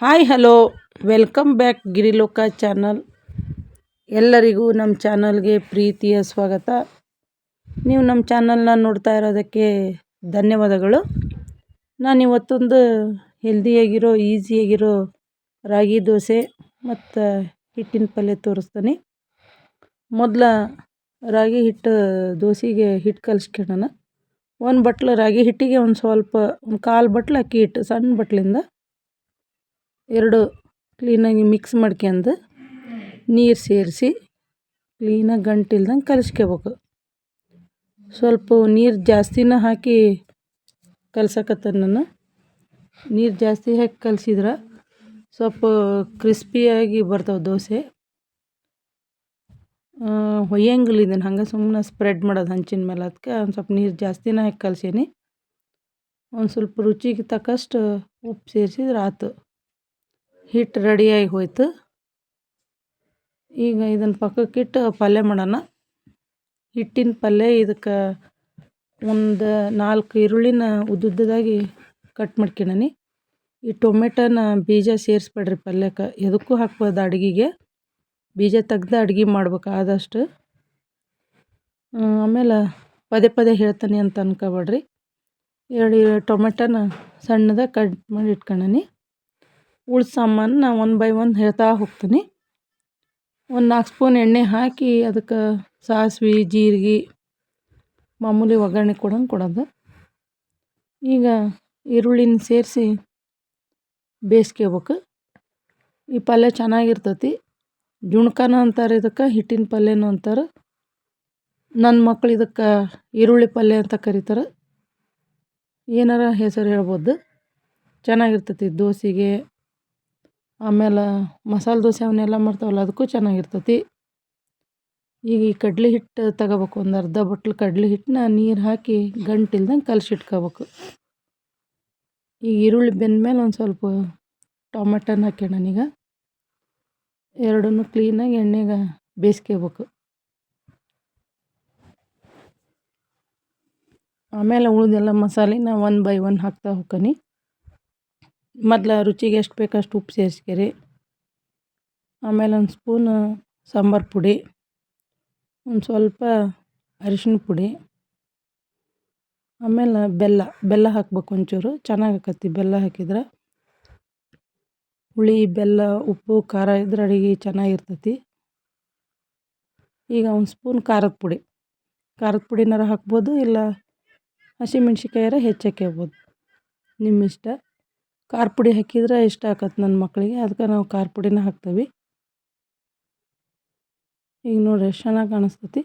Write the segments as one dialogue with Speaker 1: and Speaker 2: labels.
Speaker 1: Hi, hello. Welcome back Giriloka channel. ಎಲ್ಲರಿಗೂ ನಮ್ಮ ಚಾನಲ್ಗೆ ಪ್ರೀತಿಯ ಸ್ವಾಗತ. ನೀವು ನಮ್ಮ ಚಾನಲ್ನ ನೋಡ್ತಾ ಇರೋದಕ್ಕೆ ಧನ್ಯವಾದಗಳು. ನಾನು ಇವತ್ತೊಂದು ಹೆಲ್ದಿಯಾಗಿರೋ ಈಸಿಯಾಗಿರೋ ರಾಗಿ ದೋಸೆ ಮತ್ತು ಹಿಟ್ಟಿನ ಪಲ್ಯ ತೋರಿಸ್ತೀನಿ. ಮೊದಲ ರಾಗಿ ಹಿಟ್ಟು ದೋಸೆಗೆ ಹಿಟ್ಟು ಕಲಿಸ್ಕೊಳ್ಳೋಣ ಒಂದು ಬಟ್ಲು ರಾಗಿ ಹಿಟ್ಟಿಗೆ ಒಂದು ಸ್ವಲ್ಪ, ಒಂದು ಕಾಲು ಬಟ್ಲು ಅಕ್ಕಿ ಹಿಟ್ಟು, ಸಣ್ಣ ಬಟ್ಲಿಂದ ಎರಡು ಕ್ಲೀನಾಗಿ ಮಿಕ್ಸ್ ಮಾಡ್ಕೊಂಡು ನೀರು ಸೇರಿಸಿ ಕ್ಲೀನಾಗಿ ಗಂಟಿಲ್ದಂಗೆ ಕಲಿಸ್ಕೋಬೇಕು ಸ್ವಲ್ಪ ನೀರು ಜಾಸ್ತಿನ ಹಾಕಿ ಕಲ್ಸಕತ್ತ ನಾನು. ನೀರು ಜಾಸ್ತಿ ಹಾಕಿ ಕಲಸಿದ್ರೆ ಸ್ವಲ್ಪ ಕ್ರಿಸ್ಪಿಯಾಗಿ ಬರ್ತಾವೆ ದೋಸೆ. ಹೊಯ್ಯಂಗಿಲ್ಲ ಇದನ್ನು. ಹಂಗೆ ಸುಮ್ಮನೆ ಸ್ಪ್ರೆಡ್ ಮಾಡೋದು ಹಂಚಿನ ಮೇಲೆ ಅದಕ್ಕೆ ಒಂದು ಸ್ವಲ್ಪ ನೀರು ಜಾಸ್ತಿನೇ ಹಾಕಿ ಕಲಸೇನಿ. ಒಂದು ಸ್ವಲ್ಪ ರುಚಿಗೆ ತಕ್ಕಷ್ಟು ಉಪ್ಪು ಸೇರಿಸಿದ್ರೆ ಆಯ್ತು ಹಿಟ್ಟು ರೆಡಿಯಾಗಿ ಹೋಯ್ತು. ಈಗ ಇದನ್ನು ಪಕ್ಕಕ್ಕಿಟ್ಟು ಪಲ್ಯ ಮಾಡೋಣ. ಹಿಟ್ಟಿನ ಪಲ್ಯ ಇದಕ್ಕೆ ಒಂದು ನಾಲ್ಕು ಈರುಳ್ಳಿನ ಉದ್ದುದ್ದದಾಗಿ ಕಟ್ ಮಾಡ್ಕೊಂಡೀನಿ. ಈ ಟೊಮೆಟೊನ ಬೀಜ ಸೇರಿಸ್ಬೇಡ್ರಿ ಪಲ್ಯಕ್ಕೆ. ಎದಕ್ಕೂ ಹಾಕ್ಬೋದು ಅಡುಗೆಗೆ. ಬೀಜ ತೆಗ್ದು ಅಡುಗೆ ಮಾಡ್ಬೇಕು ಆದಷ್ಟು. ಆಮೇಲೆ ಪದೇ ಪದೇ ಹೇಳ್ತಾನೆ ಅಂತ ಅನ್ಕೋಬೇಡ್ರಿ. ಎರಡು ಟೊಮೆಟೊನ ಸಣ್ಣದಾಗಿ ಕಟ್ ಮಾಡಿ ಇಟ್ಕೊಂಡೀನಿ. ಉಳ್ದ ಸಾಮಾನು ಒನ್ ಬೈ ಒನ್ ಹೇಳ್ತಾ ಹೋಗ್ತೀನಿ. ಒಂದು ನಾಲ್ಕು ಸ್ಪೂನ್ ಎಣ್ಣೆ ಹಾಕಿ ಅದಕ್ಕೆ ಸಾಸ್ವೆ, ಜೀರಿಗೆ, ಮಾಮೂಲಿ ಒಗ್ಗರಣೆ ಕೊಡಂಗೆ ಕೊಡೋದು. ಈಗ ಈರುಳ್ಳಿನ ಸೇರಿಸಿ ಬೇಯಿಸ್ಕೋಬೇಕು. ಈ ಪಲ್ಯ ಚೆನ್ನಾಗಿರ್ತತಿ. ಜುಣ್ಕನ ಅಂತಾರೆ ಇದಕ್ಕೆ, ಹಿಟ್ಟಿನ ಪಲ್ಯನೂ ಅಂತಾರೆ. ನನ್ನ ಮಕ್ಕಳು ಇದಕ್ಕೆ ಈರುಳ್ಳಿ ಪಲ್ಯ ಅಂತ ಕರೀತಾರೆ. ಏನಾರ ಹೆಸರು ಹೇಳ್ಬೋದು. ಚೆನ್ನಾಗಿರ್ತೈತಿ ದೋಸೆಗೆ ಆಮೇಲೆ ಮಸಾಲೆ ದೋಸೆ ಅವನ್ನೆಲ್ಲ ಮಾಡ್ತಾವಲ್ಲ, ಅದಕ್ಕೂ ಚೆನ್ನಾಗಿರ್ತೈತಿ. ಈಗ ಈ ಕಡ್ಲೆ ಹಿಟ್ಟು ತಗೋಬೇಕು ಒಂದು ಅರ್ಧ ಬಟ್ಲು ಕಡ್ಲೆ ಹಿಟ್ಟನ್ನ ನೀರು ಹಾಕಿ ಗಂಟಿಲ್ದಂಗೆ ಕಲಸಿಟ್ಕೋಬೇಕು. ಈಗ ಈರುಳ್ಳಿ ಬೆಂದಮೇಲೆ ಒಂದು ಸ್ವಲ್ಪ ಟೊಮೆಟೊನ ಹಾಕ್ಯಣನೀಗ ಎರಡನ್ನೂ ಕ್ಲೀನಾಗಿ ಎಣ್ಣೆಗೆ ಬೇಯಿಸ್ಕೋಬೇಕು. ಆಮೇಲೆ ಉಳಿದೆಲ್ಲ ಮಸಾಲೆನ ಒನ್ ಬೈ ಒನ್ ಹಾಕ್ತಾ ಹೋಗ್ತೀನಿ ಮೊದ್ಲು ರುಚಿಗೆ ಎಷ್ಟು ಬೇಕು ಅಷ್ಟು ಉಪ್ಪು ಸೇರಿಸ್ಕೊರಿ. ಆಮೇಲೆ ಒಂದು ಸ್ಪೂನು ಸಾಂಬಾರು ಪುಡಿ, ಒಂದು ಸ್ವಲ್ಪ ಅರಿಶಿನ ಪುಡಿ, ಆಮೇಲೆ ಬೆಲ್ಲ ಬೆಲ್ಲ ಹಾಕ್ಬೇಕು ಒಂಚೂರು. ಚೆನ್ನಾಗಿ ಆಕತಿ ಬೆಲ್ಲ ಹಾಕಿದ್ರೆ. ಹುಳಿ, ಬೆಲ್ಲ, ಉಪ್ಪು, ಖಾರ ಇದ್ರೆ ಅಡುಗೆ ಚೆನ್ನಾಗಿರ್ತೈತಿ ಈಗ ಒಂದು ಸ್ಪೂನ್ ಖಾರದ ಪುಡಿ. ಖಾರದ ಪುಡಿನಾರ ಹಾಕ್ಬೋದು ಇಲ್ಲ ಹಸಿಮೆಣ್ಸಿಕಾಯಾರ ಹೆಚ್ಚಾಕ್ಯಬೋದು ನಿಮ್ಮ ಇಷ್ಟ. ಖಾರ ಪುಡಿ ಹಾಕಿದ್ರೆ ಇಷ್ಟ ಆಕತ್ತೆ ನನ್ನ ಮಕ್ಕಳಿಗೆ ಅದಕ್ಕೆ ನಾವು ಖಾರ ಪುಡಿನ ಹಾಕ್ತೀವಿ. ಈಗ ನೋಡಿರಿ ಎಷ್ಟು ಚೆನ್ನಾಗಿ ಕಾಣಿಸ್ತೈತಿ.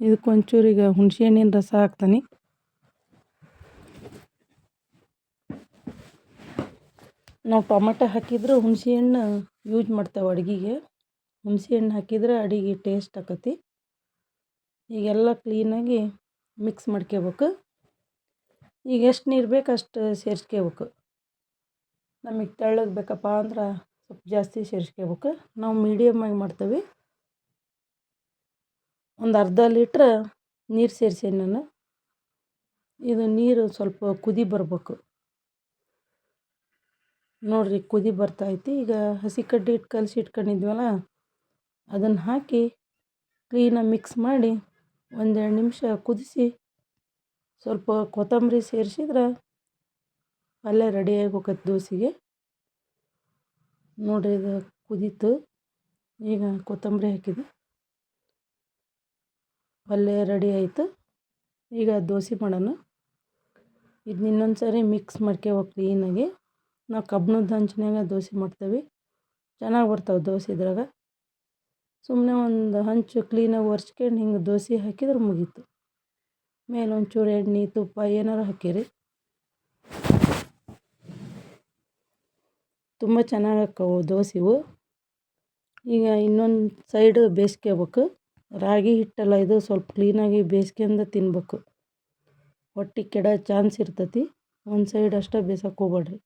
Speaker 1: ಇದಕ್ಕೆ ಒಂಚೂರು ಈಗ ಹುಣಸೆ ಹಣ್ಣಿನ ರಸ ಹಾಕ್ತಾನೆ. ನಾವು ಟೊಮೆಟೊ ಹಾಕಿದ್ರೆ ಹುಣಸೆ ಹಣ್ಣು ಯೂಸ್ ಮಾಡ್ತೇವೆ ಅಡುಗೆಗೆ. ಹುಣಸೆ ಹಣ್ಣು ಹಾಕಿದ್ರೆ ಅಡುಗೆ ಟೇಸ್ಟ್ ಆಕತಿ. ಈಗೆಲ್ಲ ಕ್ಲೀನಾಗಿ ಮಿಕ್ಸ್ ಮಾಡ್ಕೋಬೇಕು. ಈಗ ಎಷ್ಟು ನೀರು ಬೇಕು ಅಷ್ಟು ಸೇರಿಸ್ಕೋಬೇಕು. ನಮಗೆ ತೆಳ್ಳಗೆ ಬೇಕಪ್ಪ ಅಂದ್ರೆ ಸ್ವಲ್ಪ ಜಾಸ್ತಿ ಸೇರಿಸ್ಕೋಬೇಕು. ನಾವು ಮೀಡಿಯಮ್ಮಾಗಿ ಮಾಡ್ತೇವೆ. ಒಂದು ಅರ್ಧ ಲೀಟ್ರ್ ನೀರು ಸೇರ್ಸೀನಿ ನಾನು. ಇದು ನೀರು ಸ್ವಲ್ಪ ಕುದಿ ಬರಬೇಕು. ನೋಡಿರಿ ಕುದಿ ಬರ್ತೈತಿ ಈಗ ಹಸಿ ಕಡ್ಡಿ ಇಟ್ಟು ಕಲಸಿ ಇಟ್ಕೊಂಡಿದ್ವಲ್ಲ ಅದನ್ನು ಹಾಕಿ ಕ್ಲೀನಾಗಿ ಮಿಕ್ಸ್ ಮಾಡಿ ಒಂದೆರಡು ನಿಮಿಷ ಕುದಿಸಿ ಸ್ವಲ್ಪ ಕೊತ್ತಂಬರಿ ಸೇರಿಸಿದ್ರೆ ಪಲ್ಯ ರೆಡಿ ಹೋಗತ್ತೆ ದೋಸೆಗೆ. ನೋಡಿರಿ ಇದು ಕುದೀತು. ಈಗ ಕೊತ್ತಂಬರಿ ಹಾಕಿದೆ. ಪಲ್ಯ ರೆಡಿ ಆಯಿತು. ಈಗ ದೋಸೆ ಮಾಡೋಣ. ಇದನ್ನ ಇನ್ನೊಂದು ಸಾರಿ ಮಿಕ್ಸ್ ಮಾಡ್ಕೋಬೇಕು ಕ್ಲೀನಾಗಿ ನಾವು ಕಬ್ಬಿಣದ ಹಂಚಿನಾಗ ದೋಸೆ ಮಾಡ್ತೇವೆ. ಚೆನ್ನಾಗಿ ಬರ್ತಾವೆ ದೋಸೆ ಇದ್ರಾಗ. ಸುಮ್ಮನೆ ಒಂದು ಹಂಚು ಕ್ಲೀನಾಗಿ ಒರೆಸ್ಕೊಂಡು ಹಿಂಗೆ ದೋಸೆ ಹಾಕಿದ್ರೆ ಮುಗೀತು. ಮೇಲೆ ಒಂಚೂರು ಎಣ್ಣೆ, ತುಪ್ಪ ಏನಾರು ಹಾಕಿರಿ. ತುಂಬ ಚೆನ್ನಾಗಿ ಆಕ್ಕವು ದೋಸೆವು ಈಗ ಇನ್ನೊಂದು ಸೈಡು ಬೇಯಿಸ್ಕೋಬೇಕು ರಾಗಿ ಹಿಟ್ಟಲ್ಲ ಇದು ಸ್ವಲ್ಪ ಕ್ಲೀನಾಗಿ ಬೇಯಿಸ್ಕೊಂಡು ತಿನ್ಬೇಕು. ಹೊಟ್ಟೆ ಕೆಡೋ ಚಾನ್ಸ್ ಇರ್ತೈತಿ. ಒಂದು ಸೈಡ್ ಅಷ್ಟೇ ಬೇಯ್ಸೋಕೆ ಹೋಗ್ಬೇಡ್ರಿ.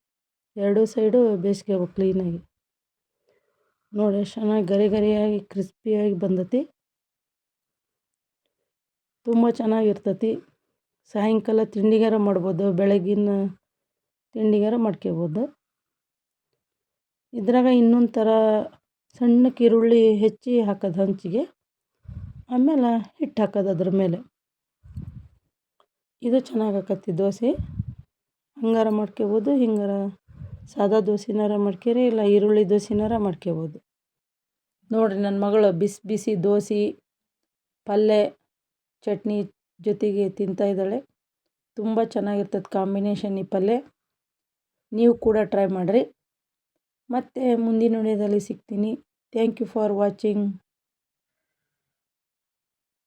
Speaker 1: ಎರಡೂ ಸೈಡು ಬೇಯಿಸ್ಕೋಬೇಕು ಕ್ಲೀನಾಗಿ ನೋಡಿ ಎಷ್ಟು ಚೆನ್ನಾಗಿ ಗರಿ ಗರಿಯಾಗಿ ಕ್ರಿಸ್ಪಿಯಾಗಿ ಬಂದತಿ. ತುಂಬ ಚೆನ್ನಾಗಿರ್ತತಿ ಸಾಯಂಕಾಲ ತಿಂಡಿಗಾರ ಮಾಡ್ಬೋದು, ಬೆಳಗಿನ ತಿಂಡಿಗಾರ ಮಾಡ್ಕೋಬೋದು ಇದ್ರಾಗ ಇನ್ನೊಂದು ಥರ ಸಣ್ಣಕ್ಕೆ ಈರುಳ್ಳಿ ಹೆಚ್ಚಿ ಹಾಕೋದು ಹಂಚಿಗೆ, ಆಮೇಲೆ ಹಿಟ್ಟು ಹಾಕೋದು ಅದ್ರ ಮೇಲೆ. ಇದು ಚೆನ್ನಾಗಿ ದೋಸೆ. ಹಂಗಾರ ಮಾಡ್ಕೋಬೋದು, ಹಿಂಗಾರ ಸಾದಾ ದೋಸೆನಾರ ಮಾಡ್ಕೇರಿ, ಇಲ್ಲ ಈರುಳ್ಳಿ ದೋಸೆನಾರ ಮಾಡ್ಕೋಬೋದು. ನೋಡಿರಿ ನನ್ನ ಮಗಳು ಬಿಸಿ ಬಿಸಿ ದೋಸೆ ಪಲ್ಯ ಚಟ್ನಿ ಜೊತೆಗೆ ತಿಂತಾ ಇದ್ದಾಳೆ. ತುಂಬ ಚೆನ್ನಾಗಿರ್ತದೆ ಕಾಂಬಿನೇಷನ್ ಈ ಪಲ್ಯ ನೀವು ಕೂಡ ಟ್ರೈ ಮಾಡಿರಿ. ಮತ್ತು ಮುಂದಿನ ವಿಡಿಯೋದಲ್ಲಿ ಸಿಗ್ತೀನಿ. Thank you for watching